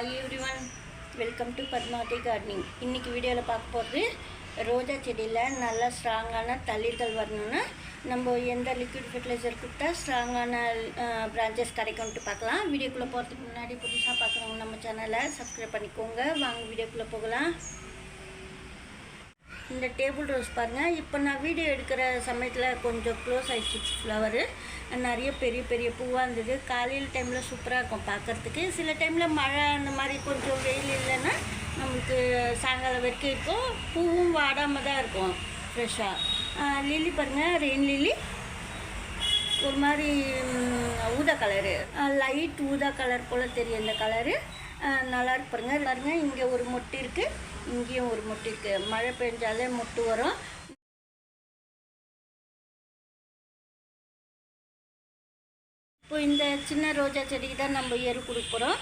Hi everyone welcome to Padmavathi gardening இன்றைக்கி வீடியோவில் பார்க்க போகிறது ரோஜா செடியில் நல்லா ஸ்ட்ராங்கான தளிர்கள் வரணும்னா. நம்ம எந்த லிக்விட் ஃபெர்டிலைசர் கொடுத்தா ஸ்ட்ராங்கான பிரான்ச்சஸ் கிடைக்கும்ட்டு பார்க்கலாம். வீடியோக்குள்ளே போகிறதுக்கு முன்னாடி புதுசாக பார்க்குறவங்க நம்ம சேனலை சப்ஸ்கிரைப் பண்ணிக்கோங்க. வாங்க வீடியோக்குள்ளே போகலாம். இந்த டேபிள் ரோஸ் பாருங்கள் இப்போ நான் வீடியோ எடுக்கிற சமயத்தில் கொஞ்சம் க்ளோஸ் ஆகிடுச்சு ஃப்ளவரு நிறைய பெரிய பெரிய பூவாக இருந்தது. காலையில் டைமில் சூப்பராக இருக்கும் பார்க்குறதுக்கு சில டைமில் மழை அந்த மாதிரி கொஞ்சம் வெயில் இல்லைன்னா நம்மளுக்கு சாயங்காலம் வரைக்கும் இருக்கும் பூவும் வாடாமல் தான் இருக்கும் ஃப்ரெஷ்ஷாக லில்லி பாருங்கள் ரெயின் லில்லி ஒரு மாதிரி ஊதா கலரு லைட் ஊதா கலர் போல் தெரியும் இந்த கலரு நல்லா பாருங்கள் பாருங்கள் இங்கே ஒரு மொட்டு இருக்குது இங்கேயும் ஒரு முட்டு இருக்குது மழை பெஞ்சாலே முட்டு வரும். இப்போ இந்த சின்ன ரோஜா செடிக்கு தான் நம்ம எரு கொடுக்குறோம்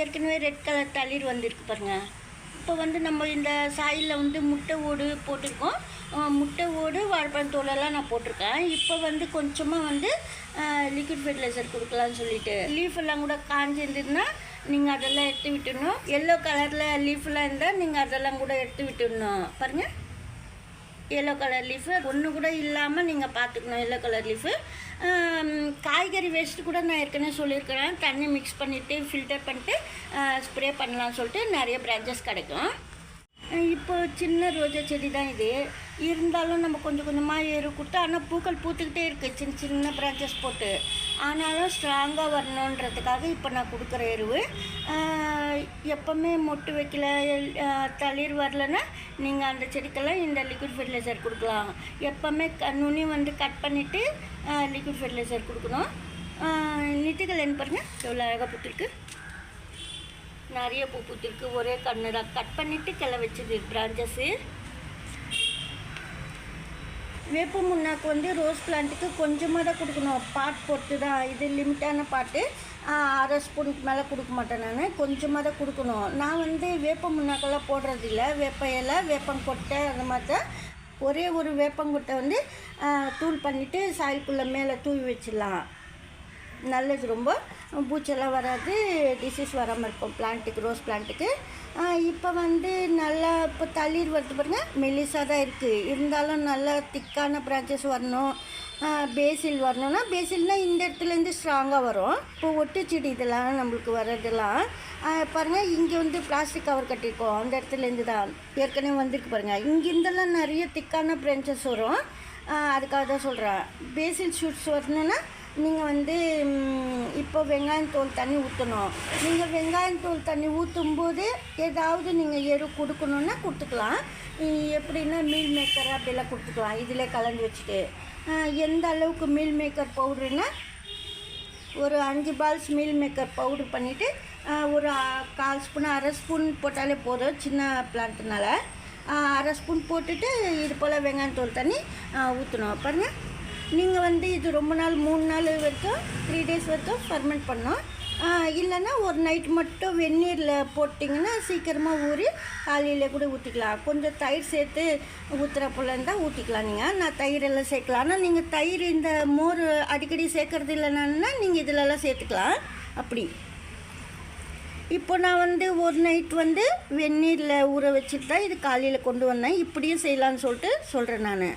ஏற்கனவே ரெட் கலர் தளிர் வந்திருக்கு பாருங்க. இப்போ வந்து நம்ம இந்த சாயில் வந்து முட்டை ஓடு போட்டிருக்கோம். முட்டை ஓடு வாழைப்பழம் தோலெல்லாம் நான் போட்டிருக்கேன். இப்போ வந்து கொஞ்சமாக வந்து லிக்விட் ஃபெர்டிலைசர் கொடுக்கலான்னு சொல்லிட்டு. லீஃப் எல்லாம் கூட காஞ்சிருந்ததுன்னா நீங்கள் அதெல்லாம் எடுத்து விட்டுடணும். எல்லோ கலரில் லீஃப்லாம் இருந்தால் நீங்கள் அதெல்லாம் கூட எடுத்து விட்டுடணும். பாருங்கள் எல்லோ கலர் லீஃபு ஒன்று கூட இல்லாமல் நீங்கள் பார்த்துக்கணும் எல்லோ கலர் லீஃபு காய்கறி வேஸ்ட்டு கூட நான் ஏற்கனவே சொல்லியிருக்கிறேன். தண்ணி மிக்ஸ் பண்ணிவிட்டு ஃபில்டர் பண்ணிட்டு ஸ்ப்ரே பண்ணலாம்னு சொல்லிட்டு நிறைய பிரான்ச்சஸ் கிடைக்கும். இப்போ சின்ன ரோஜா செடி தான் இது. இருந்தாலும் நம்ம கொஞ்சம் கொஞ்சமாக ஏறு கொடுத்து ஆனால் பூக்கள் பூத்துக்கிட்டே இருக்குது சின்ன சின்ன பிரான்ச்சஸ் போட்டு. ஆனாலும் ஸ்ட்ராங்காக வரணுன்றதுக்காக இப்போ நான் கொடுக்குற எருவு. எப்போவுமே மொட்டு வைக்கல எல்- தளிர் வரலன்னா நீங்கள் அந்த செடிக்கெல்லாம் இந்த லிக்விட் ஃபெர்டிலைசர் கொடுக்கலாம். எப்போவுமே க நுனி வந்து கட் பண்ணிவிட்டு லிக்விட் ஃபெர்டிலைசர் கொடுக்கணும். நிட்டுகள் என்ன பாருங்கள் எவ்வளோ அழகாக பூத்துருக்கு. நிறைய பூ பூத்திருக்கு. ஒரே கண்ணு தான் கட் பண்ணிவிட்டு கிளை வச்சுது பிரான்ச்சஸ்ஸு வேப்ப முன்னாக்கு வந்து ரோஸ் பிளான்ட்டுக்கு கொஞ்சமாக தான் கொடுக்கணும். பாட் போட்டு தான். இது லிமிட்டான பாட்டு அரை ஸ்பூனுக்கு மேலே கொடுக்க மாட்டேன் நான். கொஞ்சமாக தான் கொடுக்கணும். நான் வந்து வேப்ப முன்னாக்கெல்லாம் போடுறதில்ல வேப்ப இலை வேப்பங்கொட்டை அந்த மாதிரி தான். ஒரே ஒரு வேப்பங்கொட்டை வந்து தூள் பண்ணிவிட்டு சாயலுக்குள்ளே மேலே தூவி வச்சிடலாம். நல்லது ரொம்ப. பூச்செல்லாம் வராது. டிசீஸ் வராமல் இருக்கும் பிளான்ட்டுக்கு ரோஸ் பிளான்ட்டுக்கு இப்போ வந்து நல்லா இப்போ தளிர் வருது பாருங்கள் மெலிசாக தான் இருக்குது இருந்தாலும் நல்லா திக்கான பிரான்ச்சஸ் வரணும். பேசில் வரணும்னா பேசில்னால் இந்த இடத்துலேருந்து ஸ்ட்ராங்காக வரும். இப்போ ஒட்டு செடி இதெல்லாம் நம்மளுக்கு வர்றதெல்லாம் பாருங்கள் இங்கே வந்து பிளாஸ்டிக் கவர் கட்டியிருக்கோம். அந்த இடத்துலேருந்து தான். ஏற்கனவே வந்திருக்கு பாருங்கள் இங்கேருந்தெல்லாம் நிறைய திக்கான பிரான்ச்சஸ் வரும். அதுக்காக தான் சொல்கிறேன் பேசில் ஷூட்ஸ் வரணுன்னா நீங்கள் வந்து இப்போ வெங்காயம் தோல் தண்ணி ஊற்றணும் நீங்கள் வெங்காயம் தோல் தண்ணி ஊற்றும் போது ஏதாவது நீங்கள் எரு கொடுக்கணுன்னா கொடுத்துக்கலாம். எப்படின்னா மீல் மேக்கர் அப்படிலாம் கொடுத்துக்கலாம். இதில் கலந்து வச்சுட்டு. எந்த அளவுக்கு மீல் மேக்கர் பவுடருன்னா ஒரு அஞ்சு பால்ஸ் மீல் மேக்கர் பவுடர் பண்ணிவிட்டு ஒரு கால் ஸ்பூன் அரை ஸ்பூன் போட்டாலே போதும் சின்ன பிளான்ட்னால அரை ஸ்பூன் போட்டுட்டு இது போல் வெங்காயம் தோல் தண்ணி ஊற்றணும் பாருங்கள் நீங்கள் வந்து இது ரொம்ப நாள் மூணு நாள் வரைக்கும் த்ரீ டேஸ் வரைக்கும் ஃபர்மெண்ட் பண்ணோம் இல்லைன்னா ஒரு நைட் மட்டும் வெந்நீரில் போட்டிங்கன்னா சீக்கிரமாக ஊறி காலையில் கூட ஊற்றிக்கலாம் கொஞ்சம் தயிர் சேர்த்து ஊற்றுற போல இருந்தால் ஊற்றிக்கலாம் நீங்கள் நான் தயிரெல்லாம் சேர்க்கலாம். ஆனால் நீங்கள் தயிர் இந்த மோர் அடிக்கடி சேர்க்கறது இல்லைன்னா நீங்கள் இதிலெல்லாம் சேர்த்துக்கலாம். அப்படி. இப்போ நான் வந்து ஒரு நைட் வந்து வெந்நீரில் ஊற வச்சுட்டு தான் இது காலையில் கொண்டு வந்தேன். இப்படியும் செய்யலான்னு சொல்லிட்டு சொல்கிறேன் நான்.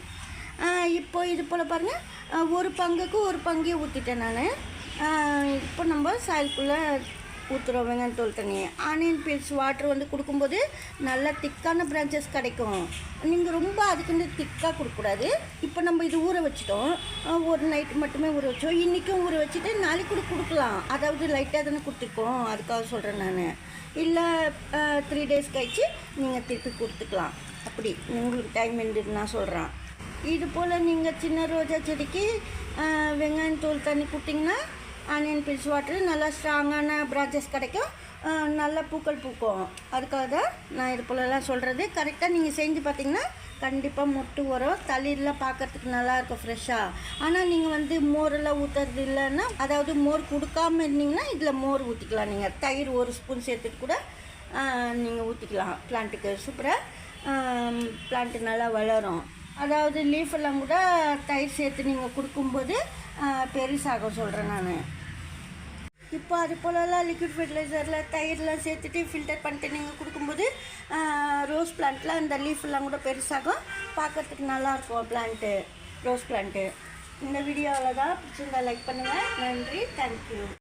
இப்போ இது போல் பாருங்கள் ஒரு பங்குக்கு ஒரு பங்கே ஊற்றிட்டேன் நான். இப்போ நம்ம சாயலுக்குள்ளே ஊற்றுறோம் வெங்காயம் தோல் தண்ணி ஆனியன் பீல்ஸ் வாட்டர் வந்து கொடுக்கும்போது நல்லா திக்கான பிரான்ச்சஸ் கிடைக்கும். நீங்கள் ரொம்ப அதுக்குன்னு திக்காக கொடுக்கக்கூடாது. இப்போ நம்ம இது ஊற வச்சிட்டோம். ஒரு நைட் மட்டுமே ஊற வச்சோம் இன்றைக்கும் ஊற வச்சுட்டு நாளைக்கு கூட கொடுக்கலாம். அதாவது லைட்டாக தானே கொடுத்துருக்கோம். அதுக்காக சொல்கிறேன் நான். இல்லை த்ரீ டேஸ் கழிச்சு நீங்கள் திருப்பி கொடுத்துக்கலாம். அப்படி. உங்களுக்கு டைம் இருந்தது நான் சொல்கிறேன் இது போல் நீங்கள் சின்ன ரோஜா செடிக்கு வெங்காயம் தூள் தண்ணி கொடுத்தீங்கன்னா ஆனியன் பில்ஸ் வாட்டர் நல்லா ஸ்ட்ராங்கான பிரான்ச்சஸ் கிடைக்கும். நல்லா நல்ல பூக்கள் பூக்கும். அதுக்காக தான் நான் இது போலலாம் சொல்கிறது கரெக்டாக நீங்கள் செஞ்சு பார்த்தீங்கன்னா கண்டிப்பாக மொட்டு வரும். தளிரெலாம் பார்க்கறதுக்கு நல்லாயிருக்கும் ஃப்ரெஷ்ஷாக ஆனால் நீங்கள் வந்து மோரெல்லாம் ஊற்றுறது இல்லைன்னா அதாவது மோர் கொடுக்காம இருந்தீங்கன்னா இதில் மோர் ஊற்றிக்கலாம் நீங்கள் தயிர் ஒரு ஸ்பூன் சேர்த்துட்டு கூட நீங்கள் ஊற்றிக்கலாம் பிளான்ட்டுக்கு சூப்பராக பிளான்ட்டு நல்லா வளரும். அதாவது லீஃப் எல்லாம் கூட தயிர் சேர்த்து நீங்கள் கொடுக்கும்போது பெருசாக சொல்கிறேன் நான். இப்போ அது போலலாம் லிக்விட் ஃபெர்டிலைசரில் தயிர்லாம் சேர்த்துட்டு ஃபில்டர் பண்ணிட்டு நீங்கள் கொடுக்கும்போது ரோஸ் பிளான்ட்டில் அந்த லீஃப்லாம் கூட பெருசாகும். பார்க்கறதுக்கு நல்லாயிருக்கும் பிளான்ட்டு ரோஸ் பிளான்ட்டு இந்த வீடியோவில் தான் பிடிச்சிருந்தா லைக் பண்ணுங்கள் நன்றி. தேங்க்யூ